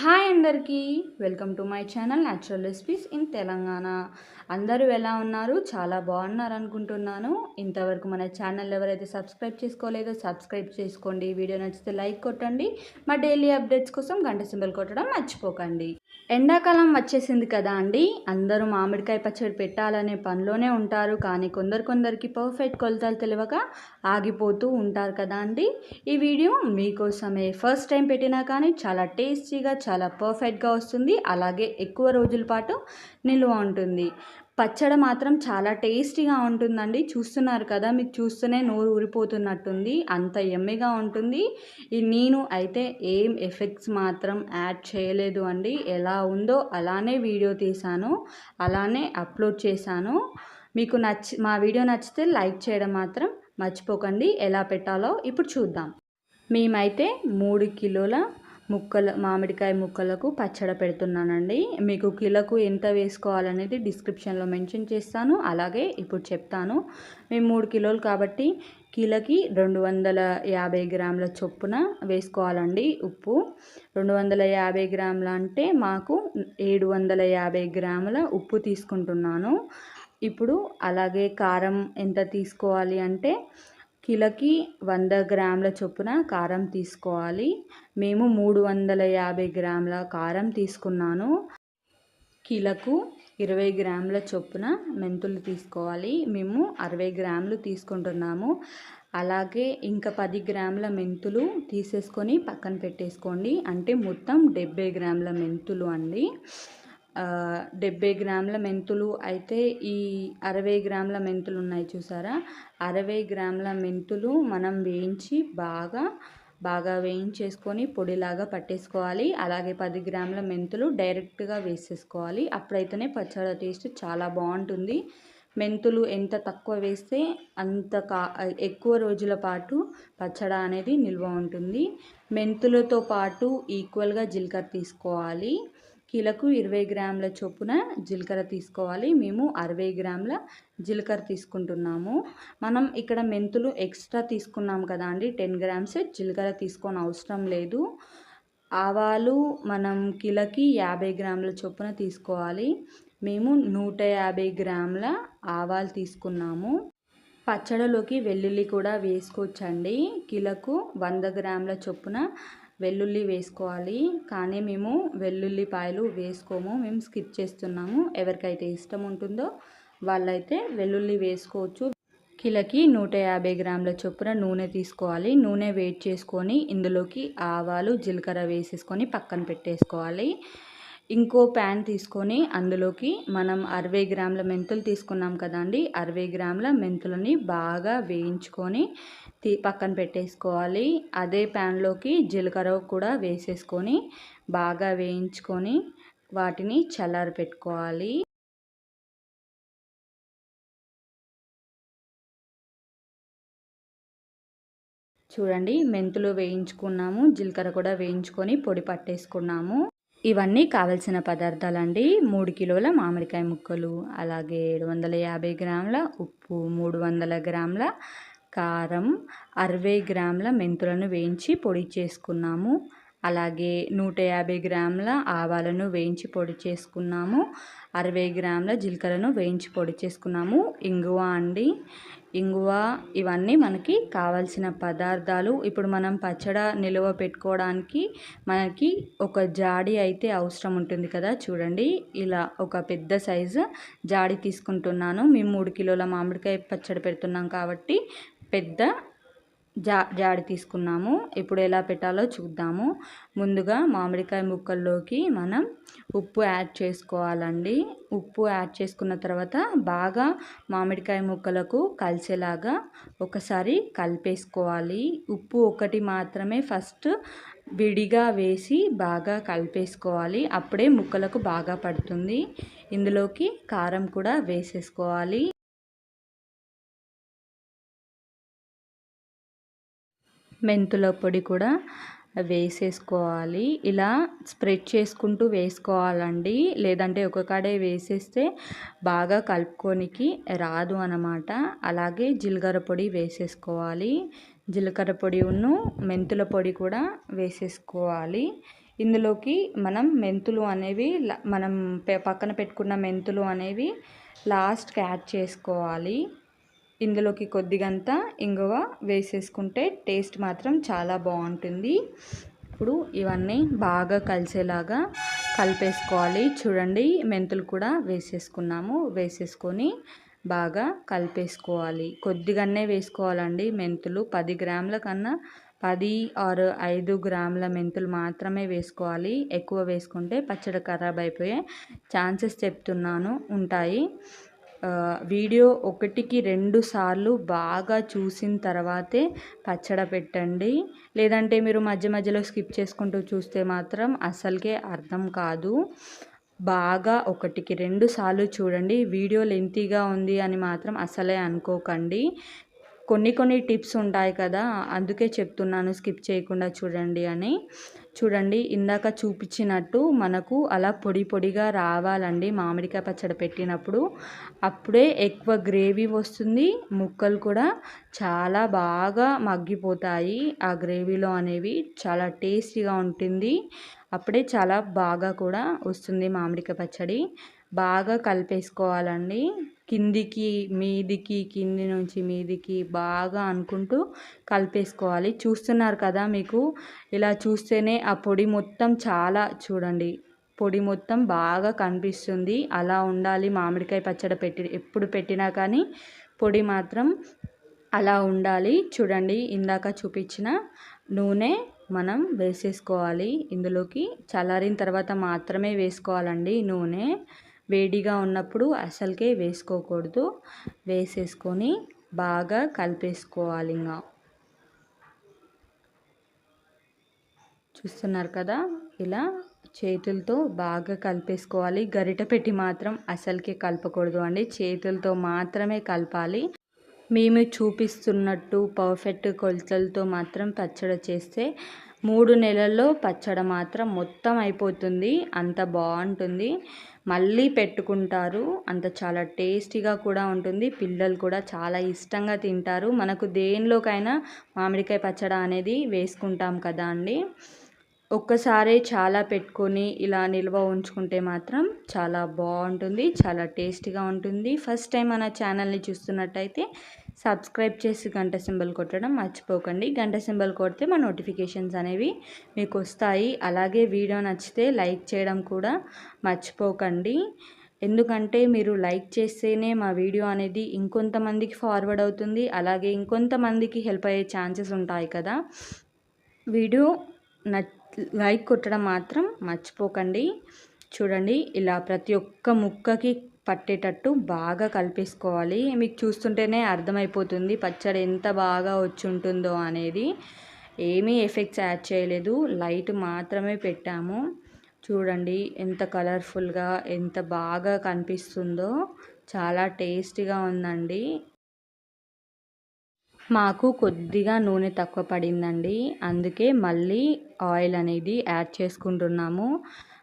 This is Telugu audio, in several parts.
హాయ్ అందరికీ. Welcome to my channel natural recipes in Telangana. అందరూ ఎలా ఉన్నారు? చాలా బాగున్నారు అనుకుంటున్నాను. ఇంతవరకు మన ఛానల్ ఎవరైతే సబ్స్క్రైబ్ చేసుకోలేదో సబ్స్క్రైబ్ చేసుకోండి. వీడియో నచ్చితే లైక్ కొట్టండి. మా డైలీ అప్డేట్స్ కోసం గంట సింబల్ కొట్టడం మర్చిపోకండి. ఎండాకాలం వచ్చేసింది కదా అండి. అందరూ మామిడికాయ పచ్చడి పెట్టాలనే పనిలోనే ఉంటారు. కానీ కొందరు కొందరికి పర్ఫెక్ట్ కొలతలు తెలియక ఆగిపోతూ ఉంటారు కదా అండి. ఈ వీడియో మీకోసమే. ఫస్ట్ టైం పెట్టినా కానీ చాలా టేస్టీగా చాలా పర్ఫెక్ట్గా వస్తుంది. అలాగే ఎక్కువ రోజుల పాటు నిల్వ ఉంటుంది. పచ్చడి మాత్రం చాలా టేస్టీగా ఉంటుందండి. చూస్తున్నారు కదా మీకు చూస్తూనే నోరు ఊరిపోతున్నట్టుంది. అంత ఎమ్మెగా ఉంటుంది. ఈ నేను అయితే ఏం ఎఫెక్ట్స్ మాత్రం యాడ్ చేయలేదు అండి. ఎలా ఉందో అలానే వీడియో తీశాను. అలానే అప్లోడ్ చేశాను. మీకు నచ్చి మా వీడియో నచ్చితే లైక్ చేయడం మాత్రం మర్చిపోకండి. ఎలా పెట్టాలో ఇప్పుడు చూద్దాం. మేమైతే మూడు కిలోల ముక్కలు మామిడికాయ ముక్కలకు పచ్చడి పెడుతున్నానండి. మీకు కిలోకు ఎంత వేసుకోవాలనేది డిస్క్రిప్షన్లో మెన్షన్ చేస్తాను. అలాగే ఇప్పుడు చెప్తాను. మేము మూడు కిలోలు కాబట్టి కిలోకి రెండు వందల యాభై గ్రాముల చొప్పున వేసుకోవాలండి ఉప్పు. రెండు వందల యాభై గ్రాముల అంటే మాకు ఏడు వందల యాభై గ్రాముల ఉప్పు తీసుకుంటున్నాను. ఇప్పుడు అలాగే కారం ఎంత తీసుకోవాలి అంటే కిలోకి వంద గ్రాముల చొప్పున కారం తీసుకోవాలి. మేము మూడు వందల యాభై గ్రాముల కారం తీసుకున్నాను. కిలోకు ఇరవై గ్రాముల చొప్పున మెంతులు తీసుకోవాలి. మేము అరవై గ్రాములు తీసుకుంటున్నాము. అలాగే ఇంకా పది గ్రాముల మెంతులు తీసేసుకొని పక్కన పెట్టేసుకోండి. అంటే మొత్తం డెబ్బై గ్రాముల మెంతులు అండి. డెబ్బై గ్రాముల మెంతులు అయితే ఈ అరవై గ్రాముల మెంతులు ఉన్నాయి చూసారా? అరవై గ్రాముల మెంతులు మనం వేయించి బాగా బాగా వేయించేసుకొని పొడిలాగా పట్టేసుకోవాలి. అలాగే పది గ్రాముల మెంతులు డైరెక్ట్గా వేసేసుకోవాలి. అప్పుడైతేనే పచ్చడి టేస్ట్ చాలా బాగుంటుంది. మెంతులు ఎంత తక్కువ వేస్తే అంత కా ఎక్కువ రోజుల పాటు పచ్చడి అనేది నిల్వ ఉంటుంది. మెంతులతో పాటు ఈక్వల్గా జీలకర్ర తీసుకోవాలి. కిలకు ఇరవై గ్రాముల చొప్పున జీలకర్ర తీసుకోవాలి. మేము అరవై గ్రాముల జీలకర్ర తీసుకుంటున్నాము. మనం ఇక్కడ మెంతులు ఎక్స్ట్రా తీసుకున్నాం కదా అండి. టెన్ గ్రామ్స్ జీలకర్ర తీసుకొని అవసరం లేదు. ఆవాలు మనం కిలకి యాభై గ్రాముల చొప్పున తీసుకోవాలి. మేము నూట యాభై గ్రాముల ఆవాలు తీసుకున్నాము. పచ్చడిలోకి వెల్లుల్లి కూడా వేసుకోవచ్చండి. కిలకు వంద గ్రాముల చొప్పున వెల్లుల్లి వేసుకోవాలి. కానీ మేము వెల్లుల్లిపాయలు వేసుకోము. మేము స్కిప్ చేస్తున్నాము. ఎవరికైతే ఇష్టం ఉంటుందో వాళ్ళైతే వెల్లుల్లి వేసుకోవచ్చు. కిలకి నూట యాభై గ్రాముల చొప్పున నూనె తీసుకోవాలి. నూనె వేడి చేసుకొని ఇందులోకి ఆవాలు జీలకర్ర వేసేసుకొని పక్కన పెట్టేసుకోవాలి. ఇంకో ప్యాన్ తీసుకొని అందులోకి మనం అరవై గ్రాముల మెంతులు తీసుకున్నాం కదండి అరవై గ్రాముల మెంతులని బాగా వేయించుకొని తీ పక్కన పెట్టేసుకోవాలి. అదే ప్యాన్లోకి జీలకర్ర కూడా వేసేసుకొని బాగా వేయించుకొని వాటిని చల్లారి పెట్టుకోవాలి. చూడండి మెంతులు వేయించుకున్నాము. జీలకర్ర కూడా వేయించుకొని పొడి పట్టేసుకున్నాము. ఇవన్నీ కావలసిన పదార్థాలండి. మూడు కిలోల మామిడికాయ ముక్కలు అలాగే ఏడు వందల యాభై గ్రాముల ఉప్పు మూడు వందల గ్రాముల కారం అరవై గ్రాముల మెంతులను వేయించి పొడి చేసుకున్నాము. అలాగే నూట యాభై గ్రాముల ఆవాలను వేయించి పొడి చేసుకున్నాము. అరవై గ్రాముల జీలకర్రను వేయించి పొడి చేసుకున్నాము. ఇంగువ అండి. ఇంగువ ఇవన్నీ మనకి కావాల్సిన పదార్థాలు. ఇప్పుడు మనం పచ్చడ నిలువ పెట్టుకోవడానికి మనకి ఒక జాడి అయితే అవసరం ఉంటుంది కదా. చూడండి ఇలా ఒక పెద్ద సైజు జాడి తీసుకుంటున్నాను. మేము మూడు కిలోల మామిడికాయ పచ్చడి పెడుతున్నాం కాబట్టి పెద్ద జా జాడి తీసుకున్నాము. ఇప్పుడు ఎలా పెట్టాలో చూద్దాము. ముందుగా మామిడికాయ ముక్కల్లోకి మనం ఉప్పు యాడ్ చేసుకోవాలండి. ఉప్పు యాడ్ చేసుకున్న తర్వాత బాగా మామిడికాయ ముక్కలకు కలిసేలాగా ఒకసారి కలిపేసుకోవాలి. ఉప్పు ఒకటి మాత్రమే ఫస్ట్ విడిగా వేసి బాగా కలిపేసుకోవాలి. అప్పుడే ముక్కలకు బాగా పడుతుంది. ఇందులోకి కారం కూడా వేసేసుకోవాలి. మెంతుల పొడి కూడా వేసేసుకోవాలి. ఇలా స్ప్రెడ్ చేసుకుంటూ వేసుకోవాలండి. లేదంటే ఒక కాడే వేసేస్తే బాగా కలుపుకోనికి రాదు అన్నమాట. అలాగే జీలకర్ర పొడి వేసేసుకోవాలి. జీలకర్ర పొడి ఉన్ను మెంతుల పొడి కూడా వేసేసుకోవాలి. ఇందులోకి మనం మెంతులు అనేవి మనం పక్కన పెట్టుకున్న మెంతులు అనేవి లాస్ట్కి యాడ్ చేసుకోవాలి. ఇందులోకి కొద్దిగంత ఇంగువ వేసేసుకుంటే టేస్ట్ మాత్రం చాలా బాగుంటుంది. ఇప్పుడు ఇవన్నీ బాగా కలిసేలాగా కలిపేసుకోవాలి. చూడండి మెంతులు కూడా వేసేసుకున్నాము. వేసేసుకొని బాగా కలిపేసుకోవాలి. కొద్దిగానే వేసుకోవాలండి మెంతులు. పది గ్రాముల కన్నా పది ఆరు ఐదు గ్రాముల మెంతులు మాత్రమే వేసుకోవాలి. ఎక్కువ వేసుకుంటే పచ్చడి ఖరాబ్ అయిపోయే ఛాన్సెస్ చెప్తున్నాను. ఉంటాయి. వీడియో ఒకటికి రెండు సార్లు బాగా చూసిన తర్వాతే పచ్చడి పెట్టండి. లేదంటే మీరు మధ్య మధ్యలో స్కిప్ చేసుకుంటూ చూస్తే మాత్రం అసలుకే అర్థం కాదు. బాగా ఒకటికి రెండు సార్లు చూడండి. వీడియో లెంతీగా ఉంది అని మాత్రం అసలే అనుకోకండి. కొన్ని కొన్ని టిప్స్ ఉంటాయి కదా అందుకే చెప్తున్నాను స్కిప్ చేయకుండా చూడండి అని. చూడండి ఇందాక చూపించినట్టు మనకు అలా పొడి పొడిగా రావాలండి మామిడికాయ పచ్చడి పెట్టినప్పుడు. అప్పుడే ఎక్కువ గ్రేవీ వస్తుంది ముక్కలు కూడా చాలా బాగా మగ్గిపోతాయి. ఆ గ్రేవీలో అనేవి చాలా టేస్టీగా ఉంటుంది. అప్పుడే చాలా బాగా కూడా వస్తుంది మామిడికాయ పచ్చడి. బాగా కలిపేసుకోవాలండి. కిందికి మీదికి కింది నుంచి మీదికి బాగా అనుకుంటూ కలిపేసుకోవాలి. చూస్తున్నారు కదా మీకు? ఇలా చూస్తేనే ఆ పొడి మొత్తం చాలా చూడండి పొడి మొత్తం బాగా కనిపిస్తుంది. అలా ఉండాలి. మామిడికాయ పచ్చడి పెట్టి ఎప్పుడు పెట్టినా కానీ పొడి మాత్రం అలా ఉండాలి. చూడండి ఇందాక చూపించిన నూనె మనం వేసేసుకోవాలి. ఇందులోకి చల్లారిన తర్వాత మాత్రమే వేసుకోవాలండి నూనె. వేడిగా ఉన్నప్పుడు అసలుకే వేసుకోకూడదు. వేసేసుకొని బాగా కలిపేసుకోవాలి ఇంకా చూస్తున్నారు కదా? ఇలా చేతులతో బాగా కలిపేసుకోవాలి. గరిట పెట్టి మాత్రం అసలుకే కలపకూడదు అండి. చేతులతో మాత్రమే కలపాలి. మేము చూపిస్తున్నట్టు పర్ఫెక్ట్ కొలతలతో మాత్రం పచ్చడి చేస్తే మూడు నెలల్లో పచ్చడి మాత్రం మొత్తం అయిపోతుంది. అంత బాగుంటుంది. మళ్ళీ పెట్టుకుంటారు. అంత చాలా టేస్టీగా కూడా ఉంటుంది. పిల్లలు కూడా చాలా ఇష్టంగా తింటారు. మనకు దేనిలోకైనా మామిడికాయ పచ్చడి అనేది వేసుకుంటాం కదా అండి. ఒక్కసారే చాలా పెట్టుకొని ఇలా నిల్వ ఉంచుకుంటే మాత్రం చాలా బాగుంటుంది. చాలా టేస్టీగా ఉంటుంది. ఫస్ట్ టైం మన ఛానల్ని చూస్తున్నట్టయితే సబ్స్క్రైబ్ చేసి గంట సింబల్ కొట్టడం మర్చిపోకండి. గంట సింబల్ కొడితే మా నోటిఫికేషన్స్ అనేవి మీకు వస్తాయి అలాగే వీడియో నచ్చితే లైక్ చేయడం కూడా మర్చిపోకండి. ఎందుకంటే మీరు లైక్ చేస్తేనే మా వీడియో అనేది ఇంకొంతమందికి ఫార్వర్డ్ అవుతుంది. అలాగే ఇంకొంతమందికి హెల్ప్ అయ్యే ఛాన్సెస్ ఉంటాయి కదా. వీడియో లైక్ కొట్టడం మాత్రం మర్చిపోకండి. చూడండి ఇలా ప్రతి ఒక్క ముక్కకి పట్టేటట్టు బాగా కలిపేసుకోవాలి. మీకు చూస్తుంటేనే అర్థమైపోతుంది పచ్చడి ఎంత బాగా వచ్చి ఉంటుందో అనేది. ఏమీ ఎఫెక్ట్స్ యాడ్ చేయలేదు. లైట్ మాత్రమే పెట్టాము. చూడండి ఎంత కలర్ఫుల్గా ఎంత బాగా కనిపిస్తుందో. చాలా టేస్టీగా ఉందండి. మాకు కొద్దిగా నూనె తక్కువ పడిందండి. అందుకే మళ్ళీ ఆయిల్ అనేది యాడ్ చేసుకుంటున్నాము.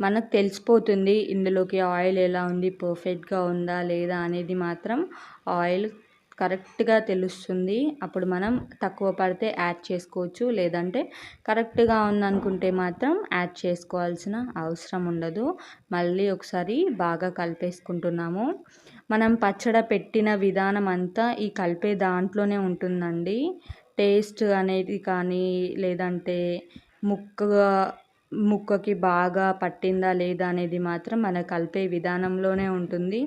మనకు తెలిసిపోతుంది ఇందులోకి ఆయిల్ ఎలా ఉంది పర్ఫెక్ట్గా ఉందా లేదా అనేది మాత్రం ఆయిల్ కరెక్ట్గా తెలుస్తుంది. అప్పుడు మనం తక్కువ పడితే యాడ్ చేసుకోవచ్చు. లేదంటే కరెక్ట్గా ఉందనుకుంటే మాత్రం యాడ్ చేసుకోవాల్సిన అవసరం ఉండదు. మళ్ళీ ఒకసారి బాగా కలిపేసుకుంటున్నాము. మనం పచ్చడి పెట్టిన విధానం అంతా ఈ కలిపే దాంట్లోనే ఉంటుందండి. టేస్ట్ అనేది కానీ లేదంటే ముక్కగా ముక్కకి బాగా పట్టిందా లేదా అనేది మాత్రం మన కలిపే విధానంలోనే ఉంటుంది.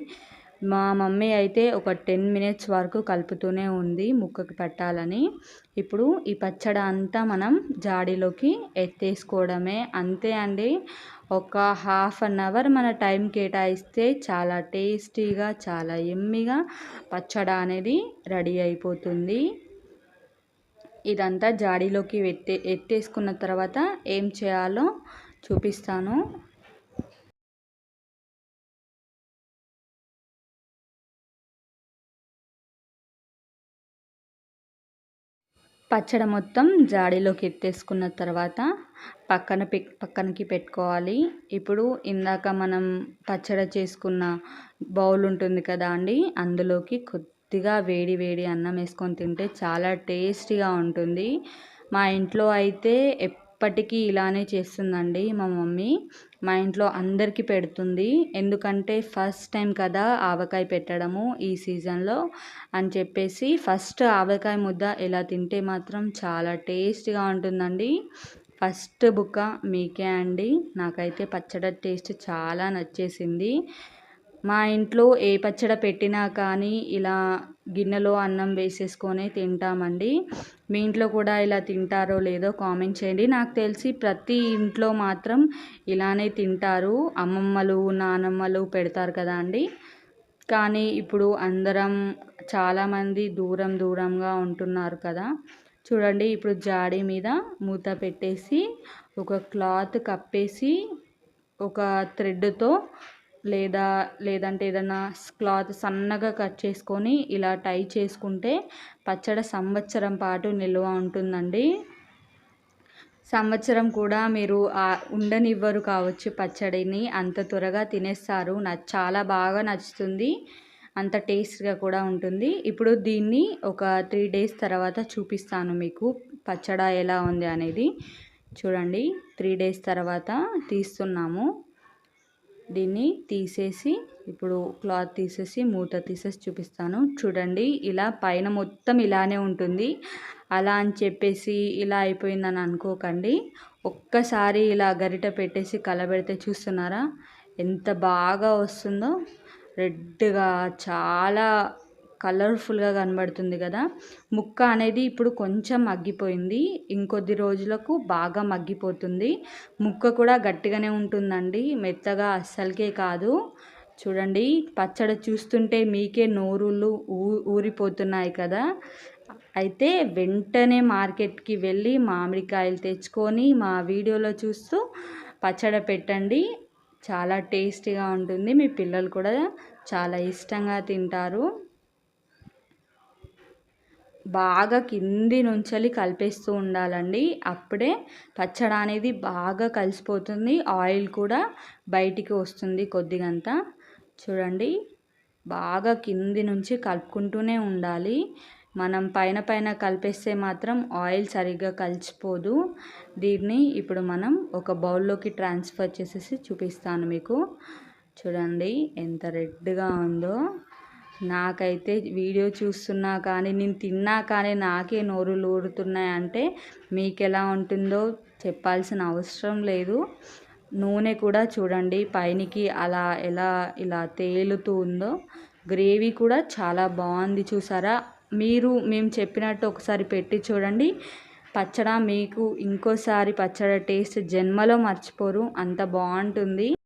మా మమ్మీ అయితే ఒక టెన్ మినిట్స్ వరకు కలుపుతూనే ఉంది ముక్కకి పెట్టాలని. ఇప్పుడు ఈ పచ్చడి అంతా మనం జాడీలోకి ఎత్తేసుకోవడమే. అంతే అండి. ఒక హాఫ్ అన్ అవర్ మన టైం కేటాయిస్తే చాలా టేస్టీగా చాలా ఎమ్మిగా పచ్చడి అనేది రెడీ అయిపోతుంది. ఇదంతా జాడీలోకి ఎత్తే ఎత్తేసుకున్న తర్వాత ఏం చేయాలో చూపిస్తాను. పచ్చడి మొత్తం జాడీలోకి ఎత్తేసుకున్న తర్వాత పక్కన పె పక్కనకి పెట్టుకోవాలి. ఇప్పుడు ఇందాక మనం పచ్చడి చేసుకున్న బౌల్ ఉంటుంది కదా అండి అందులోకి కొద్దిగా వేడి వేడి అన్నం వేసుకొని తింటే చాలా టేస్టీగా ఉంటుంది. మా ఇంట్లో అయితే ఎప్పటికీ ఇలానే చేస్తుందండి మా మమ్మీ. మా ఇంట్లో అందరికీ పెడుతుంది. ఎందుకంటే ఫస్ట్ టైం కదా ఆవకాయ పెట్టడము ఈ సీజన్లో అని చెప్పేసి ఫస్ట్ ఆవకాయ ముద్ద ఇలా తింటే మాత్రం చాలా టేస్టీగా ఉంటుందండి. ఫస్ట్ బుక్క మీకే అండి. నాకైతే పచ్చడి టేస్ట్ చాలా నచ్చేసింది. మా ఇంట్లో ఏ పచ్చడి పెట్టినా కానీ ఇలా గిన్నెలో అన్నం వేసేసుకొని తింటామండి. మీ ఇంట్లో కూడా ఇలా తింటారో లేదో కామెంట్ చేయండి. నాకు తెలిసి ప్రతి ఇంట్లో మాత్రం ఇలానే తింటారు. అమ్మమ్మలు నానమ్మలు పెడతారు కదా అండి. కానీ ఇప్పుడు అందరం చాలామంది దూరం దూరంగా ఉంటున్నారు కదా. చూడండి ఇప్పుడు జాడీ మీద మూత పెట్టేసి ఒక క్లాత్ కప్పేసి ఒక థ్రెడ్తో లేదా లేదంటే ఏదైనా క్లాత్ సన్నగా కట్ చేసుకొని ఇలా టై చేసుకుంటే పచ్చడి సంవత్సరం పాటు నిల్వ ఉంటుందండి. సంవత్సరం కూడా మీరు ఉండనివ్వరు కావచ్చు పచ్చడిని. అంత త్వరగా తినేస్తారు. నాకు చాలా బాగా నచ్చుతుంది. అంత టేస్ట్గా కూడా ఉంటుంది. ఇప్పుడు దీన్ని ఒక త్రీ డేస్ తర్వాత చూపిస్తాను మీకు పచ్చడి ఎలా ఉంది అనేది. చూడండి. త్రీ డేస్ తర్వాత తీస్తున్నాము. దీన్ని తీసేసి ఇప్పుడు క్లాత్ తీసేసి మూత తీసేసి చూపిస్తాను. చూడండి ఇలా పైన మొత్తం ఇలానే ఉంటుంది. అలా అని చెప్పేసి ఇలా అయిపోయిందని అనుకోకండి. ఒక్కసారి ఇలా గరిట పెట్టేసి కలబెడితే చూస్తున్నారా? ఎంత బాగా వస్తుందో. రెడ్గా చాలా కలర్ఫుల్గా కనబడుతుంది కదా. ముక్క అనేది ఇప్పుడు కొంచెం మగ్గిపోయింది. ఇంకొద్ది రోజులకు బాగా మగ్గిపోతుంది. ముక్క కూడా గట్టిగానే ఉంటుందండి. మెత్తగా అస్సలకే కాదు. చూడండి పచ్చడి చూస్తుంటే మీకే నోరులు ఊ ఊరిపోతున్నాయి కదా. అయితే వెంటనే మార్కెట్కి వెళ్ళి మామిడికాయలు తెచ్చుకొని మా వీడియోలో చూస్తూ పచ్చడి పెట్టండి. చాలా టేస్టీగా ఉంటుంది. మీ పిల్లలు కూడా చాలా ఇష్టంగా తింటారు. బాగా కింది నుంచి కలిపేస్తూ ఉండాలండి. అప్పుడే పచ్చడి అనేది బాగా కలిసిపోతుంది. ఆయిల్ కూడా బయటికి వస్తుంది కొద్దిగంత. చూడండి బాగా కింది నుంచి కలుపుకుంటూనే ఉండాలి. మనం పైన పైన కలిపేస్తే మాత్రం ఆయిల్ సరిగ్గా కలిసిపోదు. దీన్ని ఇప్పుడు మనం ఒక బౌల్లోకి ట్రాన్స్ఫర్ చేసేసి చూపిస్తాను మీకు. చూడండి ఎంత రెడ్గా ఉందో. నాకైతే వీడియో చూస్తున్నా కానీ నేను తిన్నా కానీ నాకే నోరులు ఊరుతున్నాయి అంటే మీకు ఎలా ఉంటుందో చెప్పాల్సిన అవసరం లేదు. నూనె కూడా చూడండి పైనికి అలా ఎలా ఇలా తేలుతూ ఉందో. గ్రేవీ కూడా చాలా బాగుంది చూసారా? మీరు మేము చెప్పినట్టు ఒకసారి పెట్టి చూడండి. పచ్చడి మీకు ఇంకోసారి పచ్చడి టేస్ట్ జన్మలో మర్చిపోరు అంత బాగుంటుంది.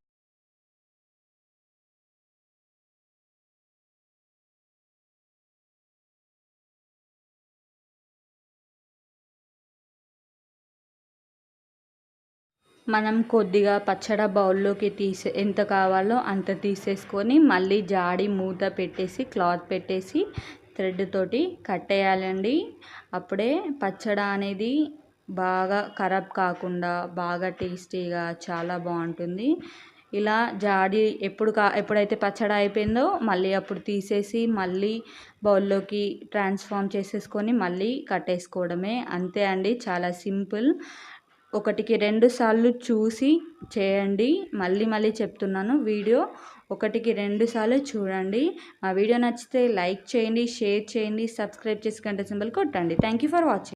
మనం కొద్దిగా పచ్చడి బౌల్లోకి తీసే ఎంత కావాలో అంత తీసేసుకొని మళ్ళీ జాడి మూత పెట్టేసి క్లాత్ పెట్టేసి థ్రెడ్ తోటి కట్టేయాలండి అప్పుడే పచ్చడి అనేది బాగా ఖరాబ్ కాకుండా బాగా టేస్టీగా చాలా బాగుంటుంది. ఇలా జాడి ఎప్పుడు కా ఎప్పుడైతే పచ్చడి అయిపోయిందో మళ్ళీ అప్పుడు తీసేసి మళ్ళీ బౌల్లోకి ట్రాన్స్ఫార్మ్ చేసేసుకొని మళ్ళీ కట్టేసుకోవడమే. అంతే అండి చాలా సింపుల్. ఒకటికి రెండు సార్లు చూసి చేయండి. మళ్ళీ మళ్ళీ చెప్తున్నాను వీడియో ఒకటికి రెండు సార్లు చూడండి. మా వీడియో నచ్చితే లైక్ చేయండి షేర్ చేయండి సబ్స్క్రైబ్ చేసి గంట సింబల్ కొట్టండి. Thank you for watching